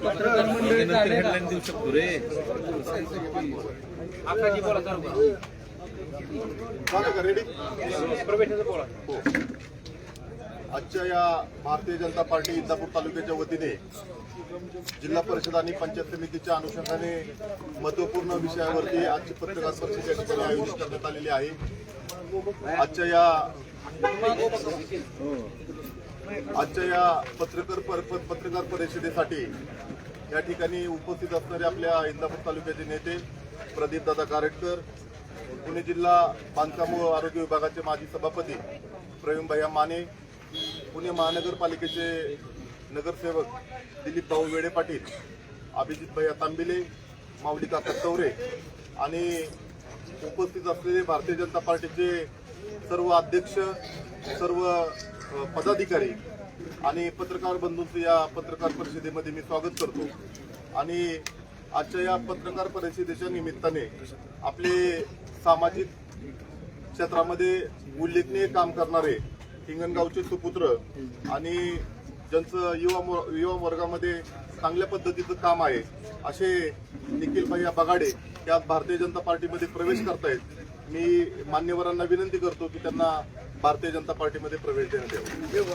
पत्रकार मंडळी हेडलाईन देऊ शकतो रे आकाशी बोला चालू रेडी प्रवेशाचं बोला आजच्या या भारतीय जनता पार्टी इंदापूर तालुक्याच्या वतीने जिल्हा परिषद आणि पंचायत समितीच्या अनुषंगाने महत्त्वपूर्ण विषयावरती आजची पत्रकार परिषद या ठिकाणी आयोजित करण्यात आलेली आहे. आजच्या या आजच्या या पत्रकार पर- पत्रकार परिषदेसाठी या ठिकाणी उपस्थित असणारे आपल्या इंदापूर तालुक्याचे नेते प्रदीप दादा कारेटकर पुणे जिल्हा बांधकाम व आरोग्य विभागाचे माजी सभापती प्रवीण भैया माने पुणे महानगरपालिकेचे नगरसेवक दिलीप भाऊ वेडे पाटील अभिजित भैया तांबिले माऊली काका चौरे आणि उपस्थित असलेले भारतीय जनता पार्टीचे सर्व अध्यक्ष सर्व पदाधिकारी आणि पत्रकार बंधूंचं या पत्रकार परिषदेमध्ये मी स्वागत करतो. आणि आजच्या या पत्रकार परिषदेच्या निमित्ताने आपले सामाजिक क्षेत्रामध्ये उल्लेखनीय काम करणारे हिंगणगावचे सुपुत्र आणि ज्यांचं युवा युवा वर्गामध्ये चांगल्या पद्धतीचं काम आहे असे निखिल भैया बगाडे ते आज भारतीय जनता पार्टीमध्ये प्रवेश करतायत. मी मान्यवरांना विनंती करतो की त्यांना भारतीय जनता पार्टीमध्ये प्रवेश देण्यात यावा.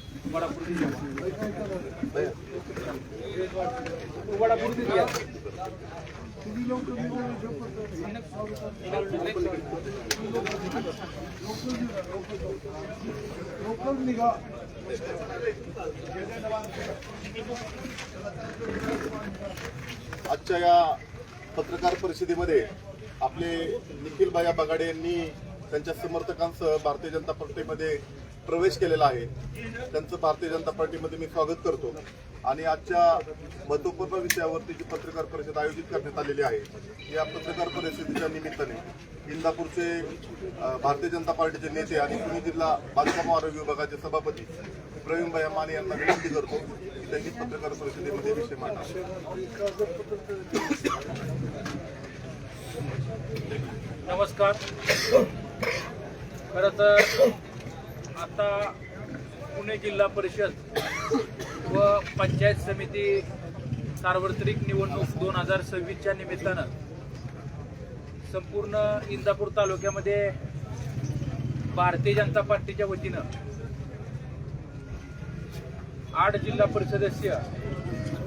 आजच्या या पत्रकार परिषदेमध्ये आपले निखिल भाया बगाडे यांनी त्यांच्या समर्थकांसह भारतीय जनता पार्टीमध्ये प्रवेश केलेला आहे. त्यांचं भारतीय जनता पार्टीमध्ये मी स्वागत करतो. आणि आजच्या महत्त्वपूर्ण विषयावरती जी पत्रकार परिषद आयोजित करण्यात आलेली आहे या पत्रकार परिषदेच्या निमित्ताने इंदापूरचे भारतीय जनता पार्टीचे नेते आणि पुणे जिल्हा बांधकाम आरोग्य विभागाचे सभापती प्रवीणभाई माने यांना विनंती करतो की त्यांनी पत्रकार परिषदेमध्ये विषय मांडला नमस्कार. खरं तर आता पुणे जिल्हा परिषद व पंचायत समिती सार्वत्रिक निवडणूक दोन हजार सव्वीसच्या निमित्तानं संपूर्ण इंदापूर तालुक्यामध्ये भारतीय जनता पार्टीच्या वतीनं आठ जिल्हा परिषद सदस्य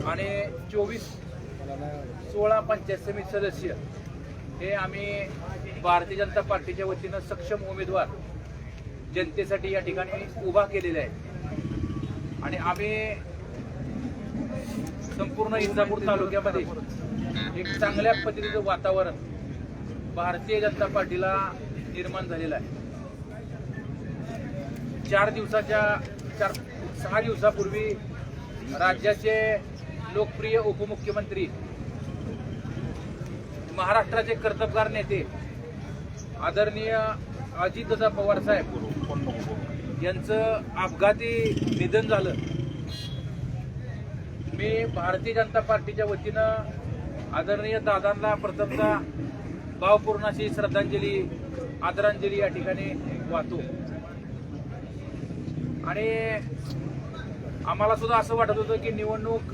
आणि चोवीस सोळा पंचायत समिती सदस्य हे आम्ही भारतीय जनता पार्टीच्या वतीनं सक्षम उमेदवार जनतेसाठी या ठिकाणी उभा केलेला आहे आणि आम्ही संपूर्ण इंदापूर तालुक्यामध्ये एक चांगल्या पद्धतीचं वातावरण भारतीय जनता पार्टीला निर्माण झालेलं आहे. चार दिवसाच्या चार सहा दिवसापूर्वी राज्याचे लोकप्रिय उपमुख्यमंत्री महाराष्ट्राचे कर्तबगार नेते आदरणीय अजितदादा पवार साहेब यांचं अपघाती निधन झालं. मी भारतीय जनता पार्टीच्या वतीनं आदरणीय दादांना प्रथमतः भावपूर्ण अशी श्रद्धांजली आदरांजली या ठिकाणी वाहतो. आणि आम्हाला सुद्धा असं वाटत होतं की निवडणूक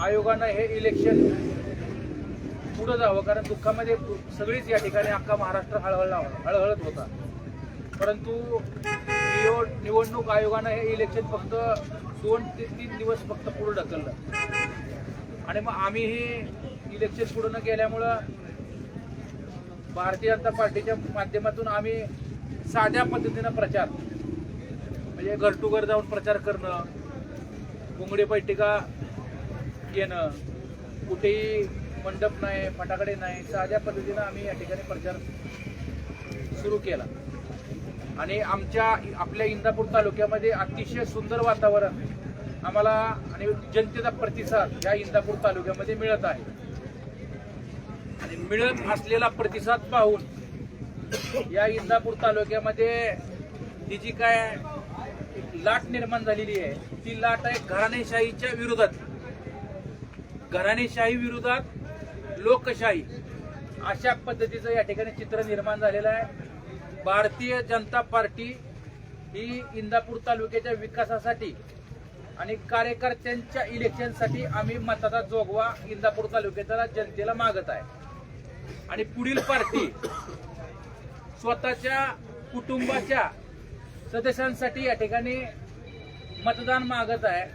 आयोगानं हे इलेक्शन पुढं जावं कारण दुःखामध्ये सगळीच या ठिकाणी अख्खा महाराष्ट्र हळहळला हळहळत होता. परंतु निवडणूक आयोगानं हे इलेक्शन फक्त दोन ते तीन दिवस फक्त पुढं ढकललं. आणि मग आम्ही हे इलेक्शन पुढं न गेल्यामुळं भारतीय जनता पार्टीच्या माध्यमातून आम्ही साध्या पद्धतीनं प्रचार म्हणजे घर टू घर जाऊन प्रचार करणं कोंगडी बैठका येणं कुठेही मंडप नाही फटाकडे नाही साध्या पद्धतीनं आम्ही या ठिकाणी प्रचार सुरू केला. आणि आमच्या आपल्या इंदापूर तालुक्यामध्ये अतिशय सुंदर वातावरण आम्हाला आणि जनतेचा प्रतिसाद या इंदापूर तालुक्यामध्ये मिळत आहे. आणि मिळत असलेला प्रतिसाद पाहून या इंदापूर तालुक्यामध्ये ही जी काय लाट निर्माण झालेली आहे ती लाट आहे घराणेशाहीच्या विरोधात. घराणेशाही विरोधात लोकशाही अशा पद्धतीचं या ठिकाणी चित्र निर्माण झालेलं आहे. भारतीय जनता पार्टी ही इंदापूर तालुक्याच्या विकासासाठी आणि कार्यकर्त्यांच्या इलेक्शनसाठी आम्ही मताचा जोगवा इंदापूर तालुक्याच्या जनतेला मागत आहे. आणि पुढील पार्टी स्वतःच्या कुटुंबाच्या सदस्यांसाठी या ठिकाणी मतदान मागत आहे.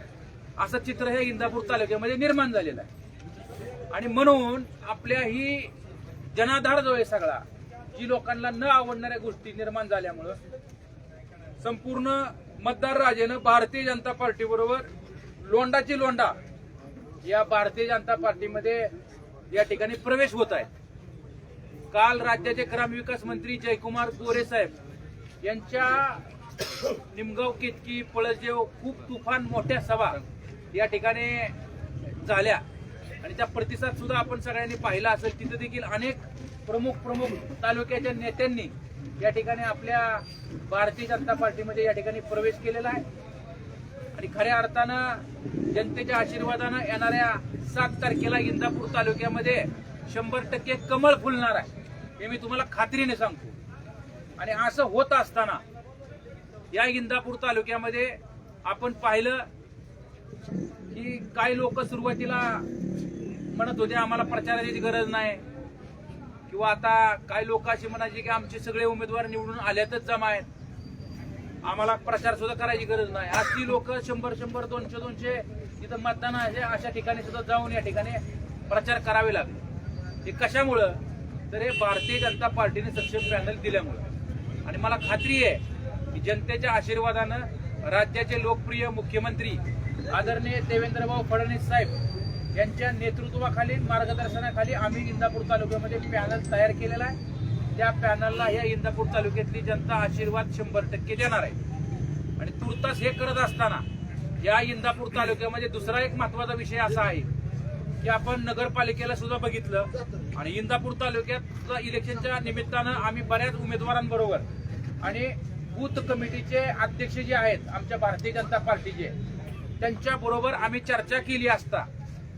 असं चित्र हे इंदापूर तालुक्यामध्ये निर्माण झालेलं आहे. आणि म्हणून आपल्या ही जनाधार जो आहे सगळा जी लोकांना न आवडणाऱ्या गोष्टी निर्माण झाल्यामुळं संपूर्ण मतदार राजेनं भारतीय जनता पार्टी बरोबर लोंडाची लोंडा या भारतीय जनता पार्टीमध्ये या ठिकाणी प्रवेश होत आहे. काल राज्याचे ग्रामविकास मंत्री जयकुमार गोरे साहेब यांच्या निमगाव केतकी पळसदेव खूप तुफान मोठ्या सभा या ठिकाणी झाल्या. आणि त्या प्रतिसाद सुद्धा आपण सगळ्यांनी पाहिला असेल तिथे देखील अनेक प्रमुख प्रमुख तालुक्याच्या नेत्यांनी या ठिकाणी आपल्या भारतीय जनता पार्टीमध्ये या ठिकाणी प्रवेश केलेला आहे. आणि खऱ्या अर्थानं जनतेच्या आशीर्वादानं येणाऱ्या सात तारखेला इंदापूर तालुक्यामध्ये शंभर टक्के कमळ फुलणार आहे हे मी तुम्हाला खात्रीने सांगतो. आणि असं होत असताना या इंदापूर तालुक्यामध्ये आपण पाहिलं की काही लोक सुरुवातीला म्हणत होते आम्हाला प्रचाराची गरज नाही. किंवा आता काही लोक अशी म्हणायचे की आमचे सगळे उमेदवार निवडून आल्यातच जमा आहेत. आम्हाला प्रचार सुद्धा करायची गरज नाही. आज ती लोक शंभर शंभर दोनशे दोनशे तिथं मतदान अशा ठिकाणी सुद्धा जाऊन या ठिकाणी प्रचार करावे लागले. हे कशामुळं? तर हे भारतीय जनता पार्टीने सक्षम पॅनल दिल्यामुळं. आणि मला खात्री आहे की जनतेच्या आशीर्वादानं राज्याचे लोकप्रिय मुख्यमंत्री आदरणीय देवेंद्रभाऊ फडणवीस साहेब यांच्या नेतृत्वाखाली मार्गदर्शनाखाली आम्ही इंदापूर तालुक्यामध्ये पॅनल तयार केलेला आहे. त्या पॅनलला या इंदापूर तालुक्यातली जनता आशीर्वाद शंभर टक्के देणार आहे. आणि तुर्तास हे करत असताना या इंदापूर तालुक्यामध्ये दुसरा एक महत्त्वाचा विषय असा आहे की आपण नगरपालिकेला सुद्धा बघितलं आणि इंदापूर तालुक्यात इलेक्शनच्या निमित्तानं आम्ही बऱ्याच उमेदवारांबरोबर आणि बूथ कमिटीचे अध्यक्ष जे आहेत आमच्या भारतीय जनता पार्टीचे त्यांच्या बरोबर आम्ही चर्चा केली असता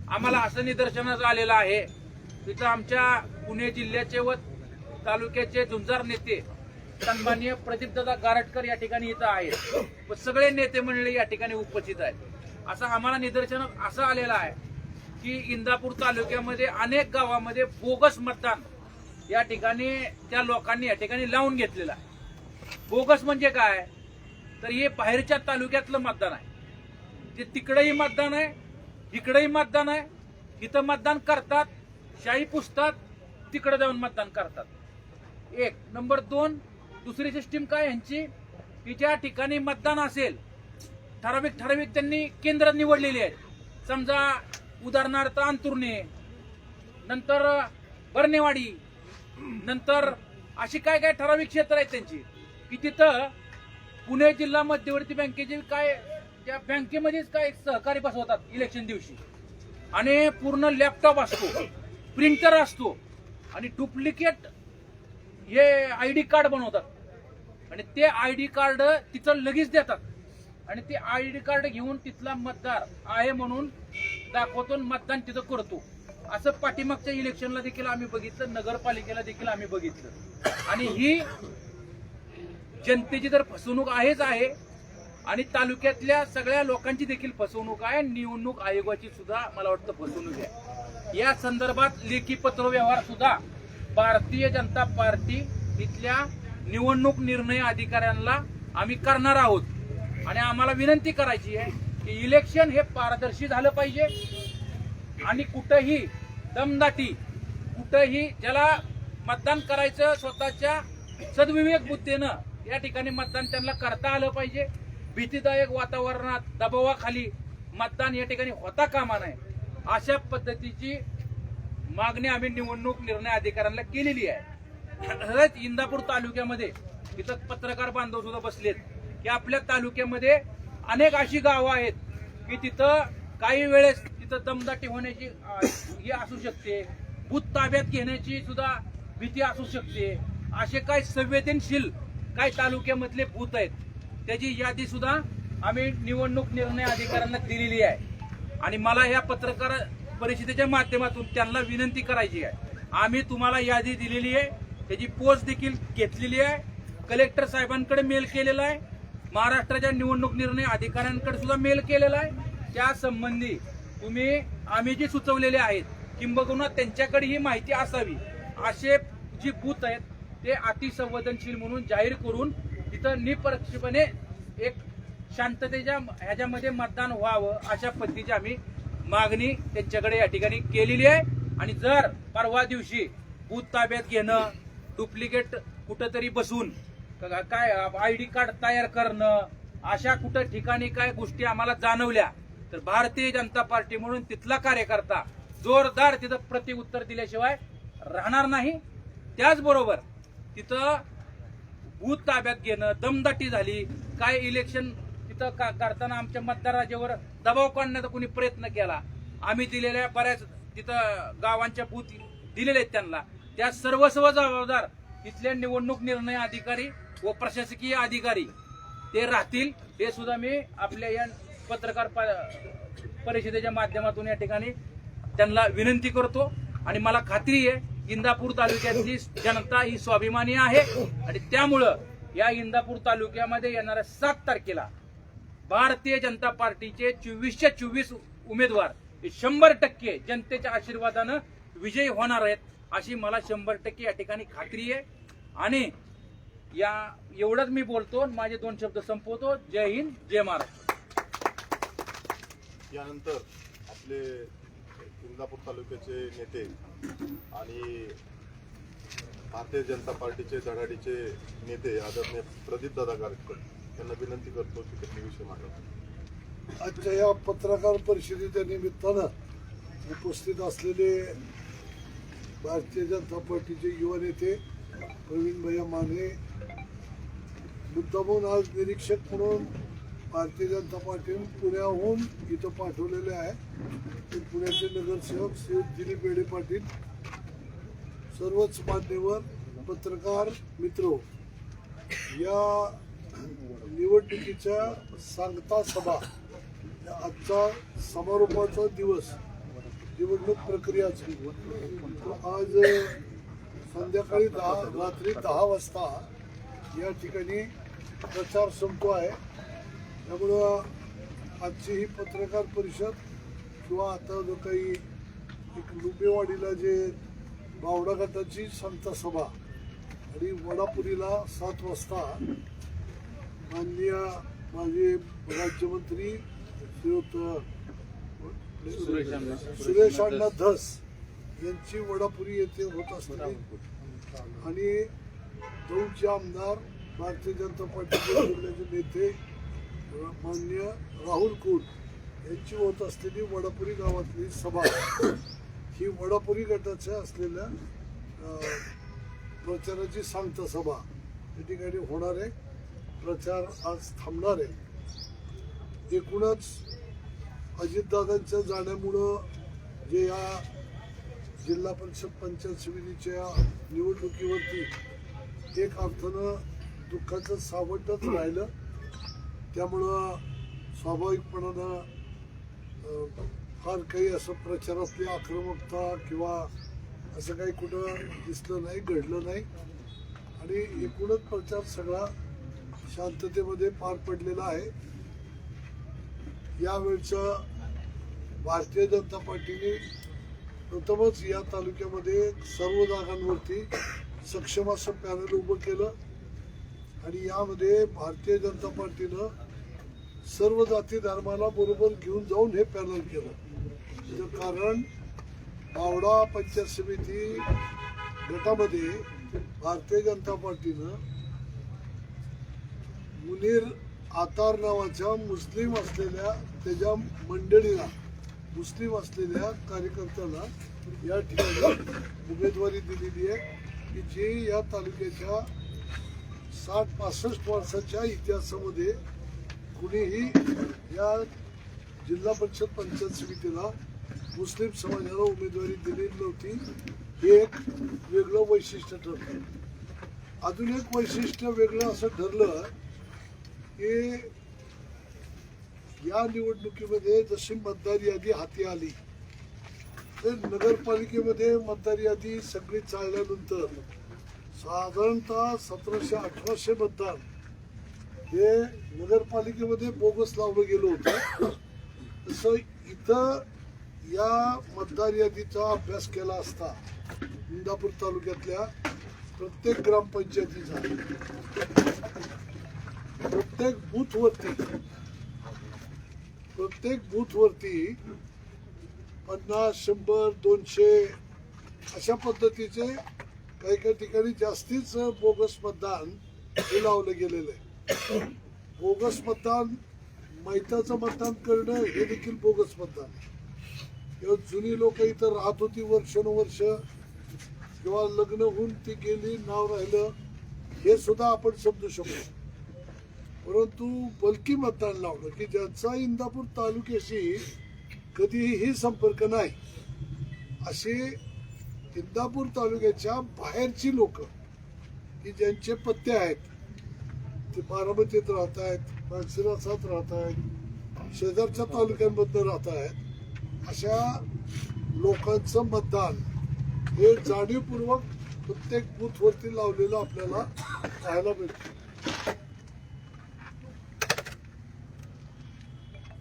आम्हाला असं निदर्शनास आलेलं आहे. तिथं आमच्या पुणे जिल्ह्याचे व तालुक्याचे झुंजार नेते सन्माननीय प्रदीपदादा गारटकर या ठिकाणी इथं आहेत. व सगळे नेते मंडळी या ठिकाणी उपस्थित आहेत. असं आम्हाला निदर्शन असं आलेलं आहे की इंदापूर तालुक्यामध्ये अनेक गावामध्ये बोगस मतदान या ठिकाणी त्या लोकांनी या ठिकाणी लावून घेतलेलं आहे. बोगस म्हणजे काय? तर हे बाहेरच्या तालुक्यातलं मतदान आहे. ते तिकडेही मतदान आहे इकडेही मतदान आहे. इथं मतदान करतात. शाही पुसतात. तिकडे जाऊन मतदान करतात. एक. नंबर दोन दुसरी सिस्टीम काय यांची? की ज्या ठिकाणी मतदान असेल ठराविक ठराविक त्यांनी केंद्र निवडलेली आहेत. समजा उदाहरणार्थ अंतुर्णे नंतर बर्नेवाडी नंतर अशी काय काय ठराविक क्षेत्र आहेत त्यांची? की तिथं पुणे जिल्हा मध्यवर्ती बँकेचे काय त्या बँकेमध्येच काय सहकारी बसवतात इलेक्शन दिवशी. आणि पूर्ण लॅपटॉप असतो प्रिंटर असतो आणि डुप्लिकेट हे आय डी कार्ड बनवतात. आणि ते आय डी कार्ड तिथं लगेच देतात. आणि ते आय डी कार्ड घेऊन तिथला मतदार आहे म्हणून दाखवतो मतदान तिथं करतो. असं पाठीमागच्या इलेक्शनला देखील आम्ही बघितलं नगरपालिकेला देखील आम्ही बघितलं. आणि ही जनतेची तर फसवणूक आहेच आहे. आणि तालुक्यातल्या सगळ्या लोकांची देखील फसवणूक आहे. निवडणूक आयोगाची सुद्धा मला वाटतं फसवणूक आहे. या संदर्भात लेखी पत्र व्यवहार सुद्धा भारतीय जनता पार्टी इथल्या निवडणूक निर्णय अधिकाऱ्यांना आम्ही करणार आहोत. आणि आम्हाला विनंती करायची आहे की इलेक्शन हे पारदर्शी झालं पाहिजे. आणि कुठंही दमदाटी कुठंही ज्याला मतदान करायचं स्वतःच्या सद्विवेक बुद्धीनं या ठिकाणी मतदान त्यांना करता आलं पाहिजे. भीतीदायक वातावरणात दबावाखाली मतदान या ठिकाणी होता कामा नये. अशा पद्धतीची मागणी आम्ही निवडणूक निर्णय अधिकाऱ्यांना केलेली आहे. खरंच इंदापूर तालुक्यामध्ये इथं पत्रकार बांधव सुद्धा बसलेत की आपल्या तालुक्यामध्ये अनेक अशी गावं आहेत की तिथं काही वेळेस तिथं दमदाटी होण्याची हे ही असू शकते. भूत ताब्यात घेण्याची सुद्धा भीती असू शकते. असे काही संवेदनशील काही तालुक्यामधले भूत आहेत. त्याची यादी सुद्धा आम्ही निवडणूक निर्णय अधिकाऱ्यांना दिलेली आहे. आणि मला ह्या पत्रकार परिषदेच्या माध्यमातून त्यांना विनंती करायची आहे. आम्ही तुम्हाला यादी दिलेली आहे. त्याची पोच देखील घेतलेली आहे. कलेक्टर साहेबांकडे मेल केलेला आहे. महाराष्ट्राच्या निवडणूक निर्णय अधिकाऱ्यांकडे सुद्धा मेल केलेला आहे. त्या संबंधी तुम्ही आम्ही जे सुचवलेले आहेत किंबहुना त्यांच्याकडे ही माहिती असावी. असे जी बूथ आहेत ते अतिसंवेदनशील म्हणून जाहीर करून तिथं निपक्षपणे एक शांततेच्या ह्याच्यामध्ये मतदान व्हावं अशा पद्धतीची आम्ही मागणी त्यांच्याकडे या ठिकाणी केलेली आहे. आणि जर परवा दिवशी बूथ ताब्यात घेणं डुप्लिकेट कुठंतरी बसून काय आय डी कार्ड तयार करणं अशा कुठं ठिकाणी काय गोष्टी आम्हाला जाणवल्या तर भारतीय जनता पार्टी म्हणून तिथला कार्यकर्ता जोरदार तिथं प्रतिउत्तर दिल्याशिवाय राहणार नाही. त्याचबरोबर तिथं बूथ ताब्यात घेणं दमदाटी झाली. काय इलेक्शन तिथं का करताना आमच्या मतदाराच्यावर दबाव काढण्याचा कोणी प्रयत्न केला. आम्ही दिलेल्या बऱ्याच तिथं गावांच्या बूथ दिलेले आहेत त्यांना. त्या सर्वस्व जबाबदार तिथल्या निवडणूक निर्णय अधिकारी व प्रशासकीय अधिकारी ते राहतील. हे सुद्धा मी आपल्या या पत्रकार प- परिषदेच्या माध्यमातून या ठिकाणी त्यांना विनंती करतो. आणि मला खात्री आहे इंदापूर तालुक्यातली जनता ही स्वाभिमानी आहे. आणि त्यामुळं या इंदापूर तालुक्यामध्ये येणाऱ्या सात तारखेला भारतीय जनता पार्टीचे चोवीसशे चोवीस उमेदवार हे शंभर टक्के जनतेच्या आशीर्वादानं विजयी होणार आहेत अशी मला शंभर टक्के या ठिकाणी खात्री आहे. आणि या एवढंच मी बोलतो आणि माझे दोन शब्द संपवतो. जय हिंद जय महाराष्ट्र. यानंतर आपले इंदापूर तालुक्याचे नेते आणि भारतीय जनता पार्टीचे धडाडीचे नेते आदरणीय प्रदीप दादा यांना विनंती करतो की त्यांनी विषय मांडावा. आजच्या या पत्रकार परिषदेच्या निमित्तानं उपस्थित असलेले भारतीय जनता पार्टीचे युवा नेते प्रवीण भैया माने मुद्दामून आज निरीक्षक म्हणून भारतीय जनता पार्टीने पुण्याहून इथं पाठवलेले आहे. ते पुण्याचे नगरसेवक श्री दिलीप बेडे पाटील सर्वच मान्यवर पत्रकार मित्र. या निवडणुकीच्या सांगता सभा आजचा समारोपाचा दिवस निवडणूक प्रक्रियाची. तो आज संध्याकाळी दहा रात्री दहा वाजता या ठिकाणी प्रचार संपतो आहे. त्यामुळं आजची ही पत्रकार परिषद किंवा आता जो काही एक लुबेवाडीला जे बावडा गटाची संत सभा आणि वडापुरीला सात वाजता माननीय माजी राज्यमंत्री श्रीयुत सुरेश अण्णा. सुरेश अण्णा धस यांची वडापुरी येथे होत असते आणि दौडचे आमदार भारतीय जनता पार्टीचे जिल्ह्याचे नेते माननीय राहुल कुल यांची होत असलेली वडापुरी गावातली सभा. ही वडापुरी गटाच्या असलेल्या प्रचाराची सांगता सभा. या ठिकाणी होणार आहे. प्रचार आज थांबणार आहे. एकूणच अजितदादांच्या जाण्यामुळं जे या जिल्हा परिषद पंचायत समितीच्या निवडणुकीवरती एक अर्थानं दुःखाचं सावटच राहिलं. त्यामुळं स्वाभाविकपणानं फार काही असं प्रचारातली आक्रमकता किंवा असं काही कुठं दिसलं नाही घडलं नाही. आणि एकूणच प्रचार सगळा शांततेमध्ये पार पडलेला आहे. यावेळचं भारतीय जनता पार्टीने प्रथमच या तालुक्यामध्ये सर्व जागांवरती सक्षम असं पॅनल उभं केलं. आणि यामध्ये भारतीय जनता पार्टीनं सर्व जाती धर्माला बरोबर घेऊन जाऊन हे पॅनल केलं. कारण बावडा पंचायत समिती गटामध्ये भारतीय जनता पार्टीनं मुनीर आतार नावाच्या मुस्लिम असलेल्या त्याच्या मंडळीला मुस्लिम असलेल्या कार्यकर्त्याला या ठिकाणी उमेदवारी दिलेली आहे. की जे या तालुक्याच्या साठ पासष्ट वर्षाच्या इतिहासामध्ये कुणीही या जिल्हा परिषद पंचायत समितीला मुस्लिम समाजाला उमेदवारी दिलेली नव्हती. हे एक वेगळं वैशिष्ट्य ठरलं. अजून एक वैशिष्ट्य वेगळं असं ठरलं की या निवडणुकीमध्ये जशी मतदार यादी हाती आली तर नगरपालिकेमध्ये मतदार यादी सगळी चालल्यानंतर साधारणतः सतराशे अठराशे मतदान हे नगरपालिकेमध्ये बोगस लावलं गेलं होतं. तसं इथं या मतदार यादीचा अभ्यास केला असता इंदापूर तालुक्यातल्या प्रत्येक ग्रामपंचायतीचा प्रत्येक बूथवरती प्रत्येक बूथवरती पन्नास शंभर दोनशे अशा पद्धतीचे काही काही ठिकाणी जास्तीच बोगस मतदान हे लावलं गेलेलं आहे. बोगस मतदान मैताचं मतदान करणं हे देखील बोगस मतदान. किंवा जुनी लोक इथं राहत होती वर्षानुवर्ष. किंवा लग्न होऊन ती गेली नाव राहिलं हे सुद्धा आपण समजू शकतो. परंतु बलकी मतदान लावलं की ज्यांचा इंदापूर तालुक्याशी कधीही संपर्क नाही असे इंदापूर तालुक्याच्या बाहेरची लोक की ज्यांचे पत्ते आहेत ते बारामतीत राहत आहेत मानसिरासात राहत आहेत शेजारच्या तालुक्यांबद्दल राहत आहेत. अशा लोकांचं मतदान हे जाणीवपूर्वक प्रत्येक बूथवरती लावलेलं आपल्याला पाहायला मिळतं.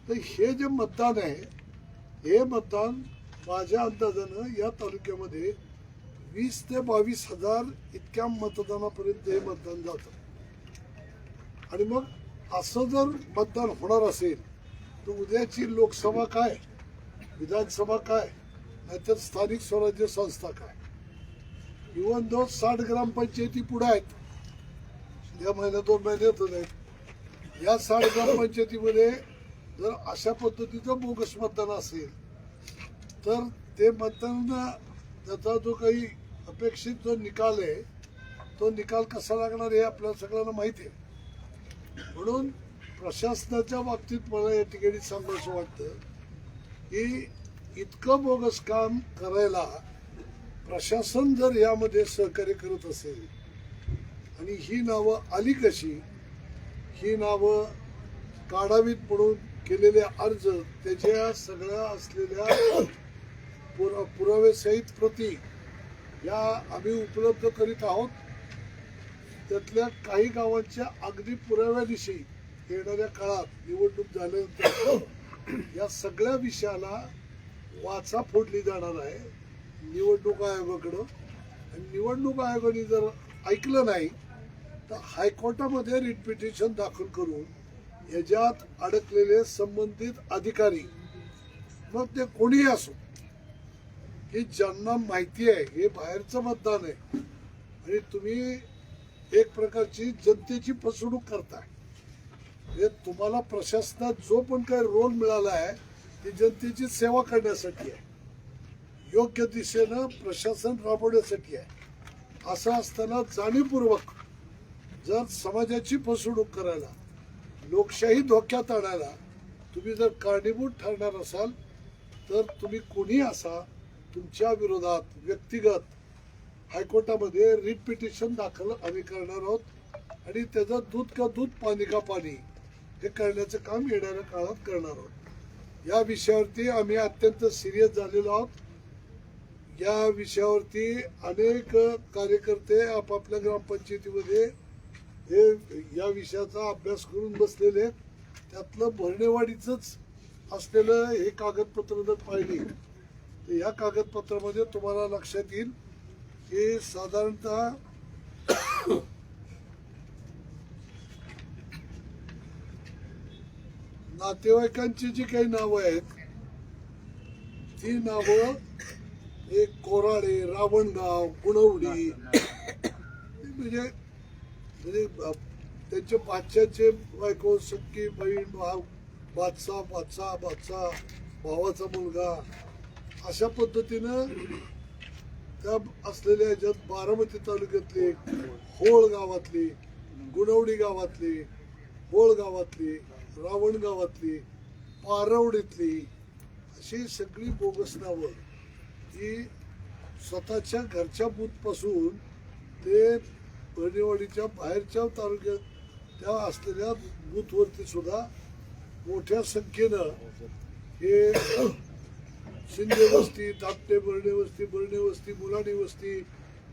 तर हे जे मतदान आहे हे मतदान माझ्या अंदाजानं या तालुक्यामध्ये वीस ते बावीस हजार इतक्या मतदानापर्यंत हे मतदान जातं. आणि मग असं जर मतदान होणार असेल तर उद्याची लोकसभा काय? विधानसभा काय? नाहीतर स्थानिक स्वराज्य संस्था काय? इवन दो साठ ग्रामपंचायती पुढे आहेत. या महिन्यात दोन महिन्यात आहेत या साठ ग्रामपंचायतीमध्ये जर अशा पद्धतीचं बोगस मतदान असेल तर ते मतदान त्याचा जो काही अपेक्षित जो निकाल आहे तो निकाल कसा लागणार हे आपल्याला सगळ्यांना माहिती आहे. म्हणून प्रशासनाच्या बाबतीत मला या ठिकाणी सांगायचं वाटतं की इतकं बोगस काम करायला प्रशासन जर यामध्ये सहकार्य करत असेल आणि ही नावं आली कशी ही नावं काढावीत म्हणून केलेले अर्ज त्याच्या सगळ्या असलेल्या पुरा पुरावेसहित प्रती या आम्ही उपलब्ध करीत आहोत. त्यातल्या काही गावांच्या अगदी पुराव्याविषयी येणाऱ्या काळात निवडणूक झाल्यानंतर या सगळ्या विषयाला वाचा फोडली जाणार आहे निवडणूक आयोगाकडं. आणि निवडणूक आयोगाने जर ऐकलं नाही तर हायकोर्टामध्ये रिट पिटिशन दाखल करून याच्यात अडकलेले संबंधित अधिकारी मग ते कोणीही असो की ज्यांना माहिती आहे हे बाहेरचं मतदान आहे. आणि तुम्ही एक प्रकारची जनतेची फसवणूक करताय. हे तुम्हाला प्रशासनात जो पण काही रोल मिळाला आहे ती जनतेची सेवा करण्यासाठी आहे. योग्य दिशेनं प्रशासन राबवण्यासाठी आहे. असं असताना जाणीवपूर्वक जर समाजाची फसवणूक करायला लोकशाही धोक्यात आणायला तुम्ही जर कारणीभूत ठरणार असाल तर तुम्ही कोणी असा तुमच्या विरोधात व्यक्तिगत हायकोर्टामध्ये रिट पिटिशन दाखल आम्ही करणार आहोत. आणि त्याचं दूध का दूध पाणी का पाणी हे करण्याचं काम येणाऱ्या काळात करणार आहोत. या विषयावरती आम्ही अत्यंत सिरियस झालेलो आहोत. या विषयावरती अनेक कार्यकर्ते आपापल्या ग्रामपंचायतीमध्ये हे या विषयाचा अभ्यास करून बसलेले आहेत. त्यातलं भरणेवाडीचंच असलेलं हे कागदपत्र जर पाहिली तर या कागदपत्रामध्ये तुम्हाला लक्षात येईल की साधारणतः नातेवाईकांची जी काही नावं आहेत ती नावं एक कोराडे रावणगाव गुणवडी म्हणजे म्हणजे त्यांचे त्यांच्या बायको सख्खी बहीण भाव बादशाह बादशाह बादशाह भावाचा मुलगा अशा पद्धतीनं त्या असलेल्या याच्यात बारामती तालुक्यातले होळ गावातली गुणवडी गावातली होळ गावातली रावण गावातली पारवडीतली अशी सगळी बोगस नावं ही स्वतःच्या घरच्या बूथपासून ते बहिणेवाडीच्या बाहेरच्या तालुक्यात त्या असलेल्या बूथवरती सुद्धा मोठ्या संख्येनं हे शिंदे वस्ती दापटे बर्णे वस्ती बर्णे वस्ती मुलाडी वस्ती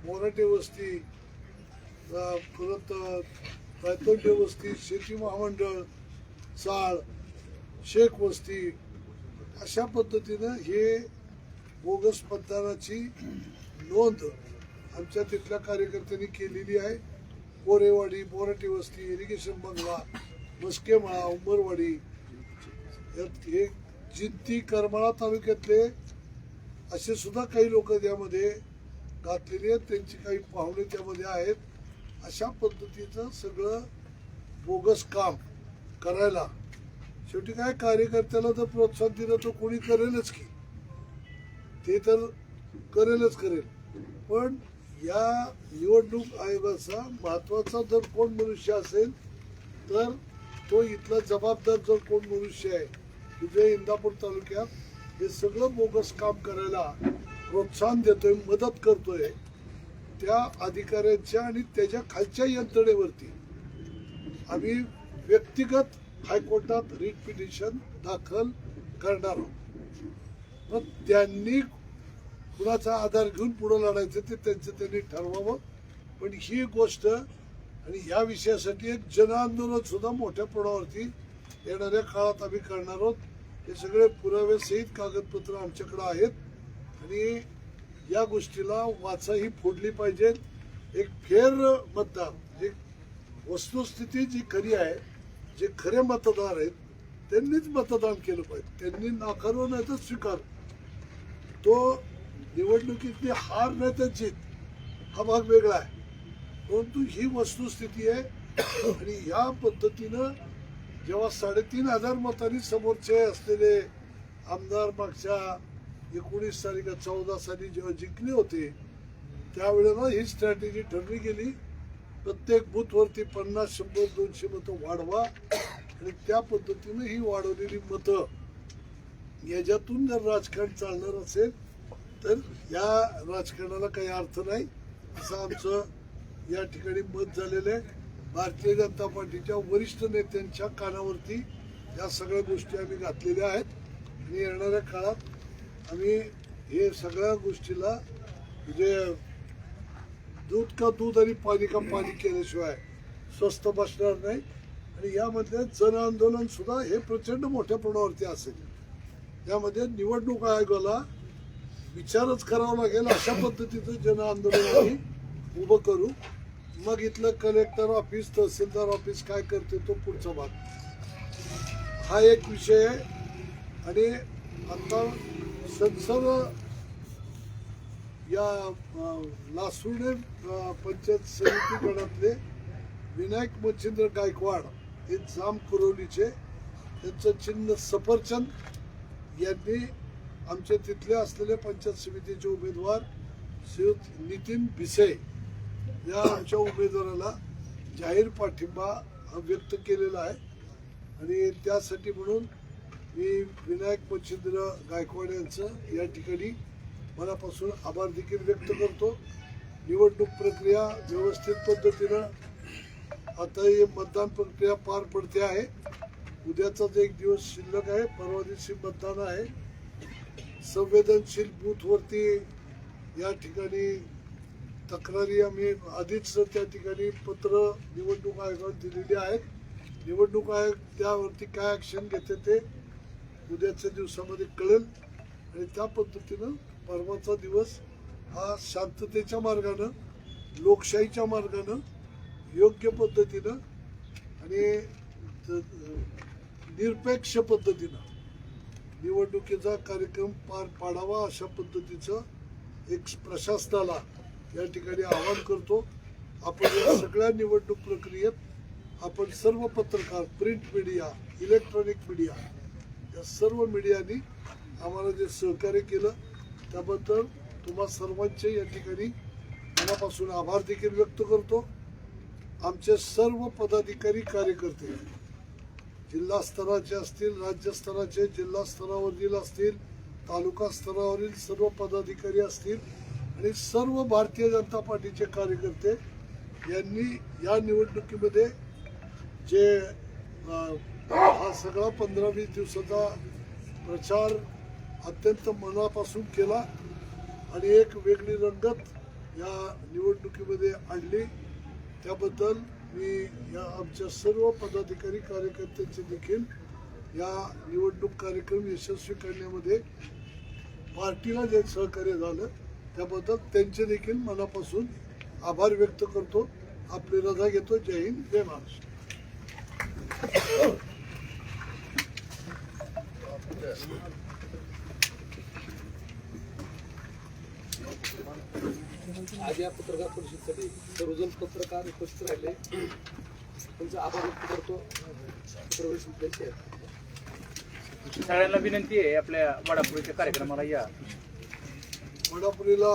मोराटे वस्ती परत रायतोंडे वस्ती शेती महामंडळ चाळ शेख वस्ती अशा पद्धतीनं हे बोगस मतदानाची नोंद आमच्या तिथल्या कार्यकर्त्यांनी केलेली आहे. कोरेवाडी बोराटी वस्ती इरिगेशन बंगला मस्केमाळा उंबरवाडी हे जिंती करमाळा तालुक्यातले असे सुद्धा काही लोक त्यामध्ये घातलेले आहेत. त्यांची काही पाहुणे त्यामध्ये आहेत. अशा पद्धतीचं सगळं बोगस काम करायला शेवटी काय कार्यकर्त्याला जर प्रोत्साहन दिलं तर कोणी करेलच की. ते तर करेलच करेल. पण या निवडणूक आयोगाचा महत्त्वाचा जर कोण मनुष्य असेल तर तो इथला जबाबदार जर कोण मनुष्य आहे जे इंदापूर तालुक्यात हे सगळं बोगस काम करायला प्रोत्साहन देतोय मदत करतोय. त्या अधिकाऱ्यांच्या आणि त्याच्या खालच्या यंत्रणेवरती आम्ही व्यक्तिगत हायकोर्टात रिट पिटिशन दाखल करणार आहोत. मग त्यांनी कुणाचा आधार घेऊन पुढे लढायचं ते त्यांचं त्यांनी ठरवावं. पण ही गोष्ट आणि ह्या विषयासाठी एक जनआंदोलन सुद्धा मोठ्या प्रमाणावरती येणाऱ्या काळात आम्ही करणार आहोत. हे सगळे पुरावे सहित कागदपत्र आमच्याकडे आहेत. आणि या गोष्टीला वाचाही फोडली पाहिजे. एक फेर मतदान एक वस्तुस्थिती जी खरी आहे जे खरे मतदार आहेत त्यांनीच मतदान केलं पाहिजे. त्यांनी नाकारलं नाही तर स्वीकार. तो निवडणुकीतली हार नाही तर जीत हा भाग वेगळा आहे. परंतु ही वस्तुस्थिती आहे. आणि या पद्धतीनं जेव्हा साडेतीन हजार मतांनी समोरचे असलेले आमदार मागच्या एकोणीस साली का चौदा साली जेव्हा जिंकले होते त्यावेळेला ही स्ट्रॅटेजी ठरली गेली. प्रत्येक बूथवरती पन्नास शंभर दोनशे मतं वाढवा आणि त्या पद्धतीनं ही वाढवलेली मतं याच्यातून जर राजकारण चालणार असेल तर या राजकारणाला काही अर्थ नाही असं आमचं या ठिकाणी मत झालेलं आहे. भारतीय जनता पार्टीच्या वरिष्ठ नेत्यांच्या कानावरती या सगळ्या गोष्टी आम्ही घातलेल्या आहेत. आणि येणाऱ्या काळात आम्ही हे सगळ्या गोष्टीला म्हणजे दूध का दूध आणि पाणी का पाणी केल्याशिवाय स्वस्त बसणार नाही. आणि यामध्ये जन आंदोलन सुद्धा हे प्रचंड मोठ्या प्रमाणावरती असेल. यामध्ये निवडणूक आयोगाला विचारच करावा लागेल. अशा पद्धतीचं जन आंदोलन आम्ही उभं करू. मग इथलं कलेक्टर ऑफिस तहसीलदार ऑफिस काय करते तो पुढचा भाग. हा एक विषय आहे. आणि आता संसद या अं, पंचायत समिती गणातले विनायक मच्छिंद्र गायकवाड हे जाम कुरवलीचे त्यांचं चिन्ह सफरचंद यांनी आमच्या तिथले असलेले पंचायत समितीचे उमेदवार श्रीयुत नितीन भिसे. या आमच्या उमेदवाराला जाहीर पाठिंबा हा व्यक्त केलेला आहे. आणि त्यासाठी म्हणून मी विनायक मच्छिंद्र गायकवाड यांचं या ठिकाणी मनापासून आभार देखील व्यक्त करतो. निवडणूक प्रक्रिया व्यवस्थित पद्धतीनं आता हे मतदान प्रक्रिया पार पडते आहे. उद्याचाच एक दिवस शिल्लक आहे परवा दिवशी मतदान आहे. संवेदनशील बूथवरती या ठिकाणी तक्रारी आम्ही आधीच त्या ठिकाणी पत्र निवडणूक आयोगाला दिलेली आहेत. निवडणूक आयोग त्यावरती काय ॲक्शन घेते ते उद्याच्या दिवसामध्ये कळेल. आणि त्या पद्धतीनं परवाचा दिवस हा शांततेच्या मार्गानं लोकशाहीच्या मार्गानं योग्य पद्धतीनं आणि निरपेक्ष पद्धतीनं निवडणुकीचा कार्यक्रम पार पाडावा अशा पद्धतीचं एक प्रशासनाला या ठिकाणी आवाहन करतो आपण या सगळ्या निवडणूक प्रक्रियेत आपण सर्व पत्रकार प्रिंट मीडिया इलेक्ट्रॉनिक मीडिया या सर्व मीडियानी आम्हाला जे सहकार्य केलं त्याबद्दल तुम्हा सर्वांचे या ठिकाणी मनापासून आभार देखील व्यक्त करतो. आमचे सर्व पदाधिकारी कार्यकर्ते जिल्हा स्तराचे असतील राज्य स्तराचे जिल्हा स्तरावरील असतील तालुका स्तरावरील सर्व पदाधिकारी असतील आणि सर्व भारतीय जनता पार्टीचे कार्यकर्ते यांनी या निवडणुकीमध्ये जे हा सगळा पंधरा वीस दिवसाचा प्रचार अत्यंत मनापासून केला आणि एक वेगळी रंगत या निवडणुकीमध्ये आणली. त्याबद्दल मी या आमच्या सर्व पदाधिकारी कार्यकर्त्यांचे देखील या निवडणूक कार्यक्रम यशस्वी करण्यामध्ये पार्टीला जे सहकार्य झालं त्याबद्दल त्यांचे देखील मनापासून आभार व्यक्त करतो. आपली रजा घेतो. जय हिंद. जय महाराष्ट्र. आज या पत्रकार परिषदेसाठी सर्वजण पत्रकार उपस्थित राहिले. त्यांचा आभार व्यक्त करतो. सगळ्यांना विनंती आहे आपल्या वडापुरीच्या कार्यक्रमाला या. वडापुरीला